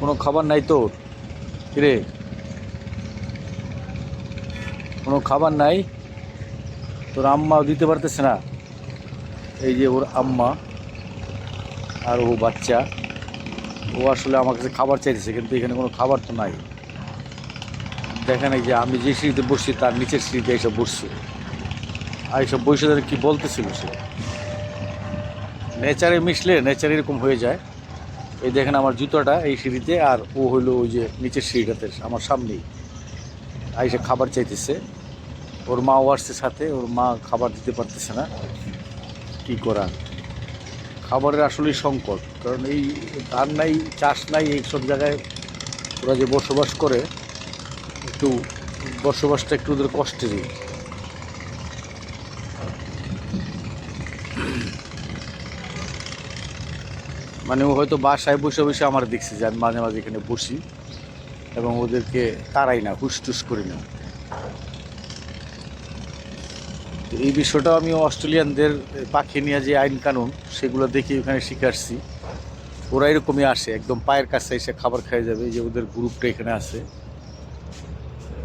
কোনো খাবার নাই তোর? কিরে? কোনো খাবার নাই? তোর আম্মাও দিতে পারতেছে না। এই যে ওর আম্মা আর ও বাচ্চা, ও আসলে আমার কাছে খাবার চাইতেছে, কিন্তু এখানে কোনো খাবার তো নাই। দেখেন এই যে আমি যে সিঁড়িতে বসছি, তার নিচের সিঁড়িতে এইসব বসছে। আর এইসব বসে ধরে কী বলতেছিল সে? নেচারে মিশলে নেচার এরকম হয়ে যায়। এই দেখেন আমার জুতোটা এই সিঁড়িতে, আর ও হলো ওই যে নিচের সিঁড়িটাতে, আমার সামনেই। আইসে খাবার চাইতেছে। ওর মাও আসছে সাথে, ওর মা খাবার দিতে পারতেছে না। কি করার খাবারের আসলেই সংকট, কারণ এই ধান নাই, চাষ নাই এই সব জায়গায় ওরা যে বসবাস করে, একটু বসবাসটা একটু ওদের কষ্টেরই। মানে ও হয়তো বাসায় বসে বসে আমার দেখছে যে আমি মাঝে মাঝে এখানে বসি এবং ওদেরকে তাড়াই না হুসটুস করি না। এই বিষয়টাও আমি অস্ট্রেলিয়ানদের পাখি নিয়ে যে আইন কানুন, সেগুলো দেখে ওখানে শিখে আসছি। ওরা এরকমই আসে, একদম পায়ের কাছে এসে খাবার খেয়ে যাবে যে ওদের গ্রুপটা এখানে আছে।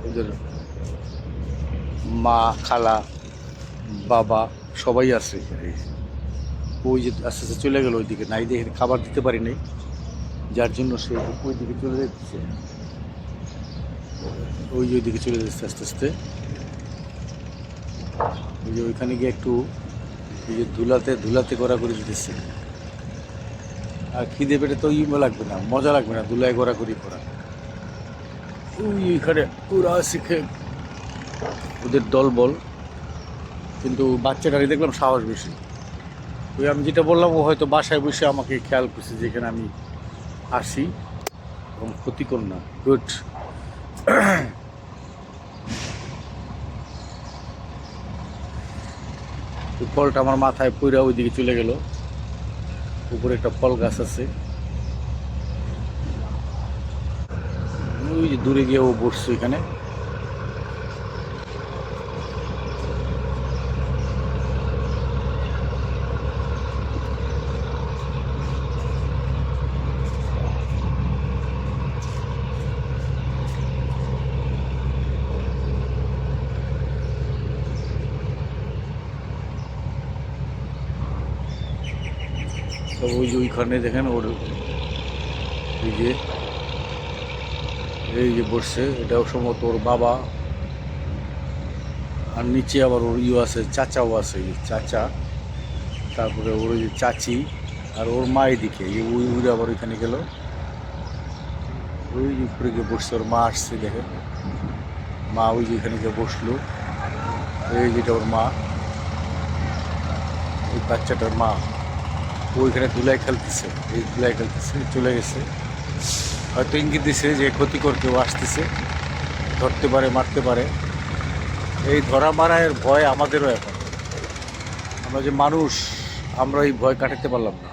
ওদের মা, খালা, বাবা, সবাই আছে এখানে। ওই যে আস্তে আস্তে চলে গেল ওইদিকে। নাই দেখে খাবার দিতে পারি নাই। যার জন্য সে ওই দিকে চলে যাচ্ছে। ওই যে ওইদিকে চলে যাচ্ছে আস্তে আস্তে। ওই যে ওইখানে গিয়ে একটু ওই যে ধুলাতে ধুলাতে করা করে দিতেছে। আর খিদে পেটে তো ই লাগবে না, মজা লাগবে না ধুলায় করি করা। ওই ওইখানে ওরা শিখে ওদের দলবল। কিন্তু বাচ্চাটারই দেখলাম সাহস বেশি। ওই আমি যেটা বললাম, ও হয়তো বাসায় বসে আমাকে খেয়াল করছে যেখানে আমি আসি এবং ক্ষতিকর না। গুড ফলটা আমার মাথায় পইরা ওইদিকে চলে গেল। উপরে একটা ফল গাছ আছে। ওই যে দূরে গিয়ে ও বসছে এখানে তো ওই যে ওইখানে দেখেন ওর এই যে এই যে বসছে, এটাও সম্ভবত ওর বাবা। আর নিচে আবার ওর ইয়ে আছে, চাচাও আছে, এই চাচা। তারপরে ওর যে চাচি আর ওর মা এদিকে, এই ওই উড়ে আবার ওইখানে গেল। ওই যে উপরে গিয়ে বসছে, ওর মা আসছে দেখে মা ওই যে এখানে গিয়ে বসল। এই যেটা ওর মা ওই বাচ্চাটার মা। ওইখানে ধুলাই খেলতেছে, এই ধুলাই খেলতেছে, চলে গেছে। হয়তো ইঙ্গিত দিছে যে ক্ষতিকর কেউ আসতেছে, ধরতে পারে, মারতে পারে। এই ধরা মারায়ের ভয় আমাদেরও এখন। আমরা যে মানুষ, আমরা এই ভয় কাটাতে পারলাম না।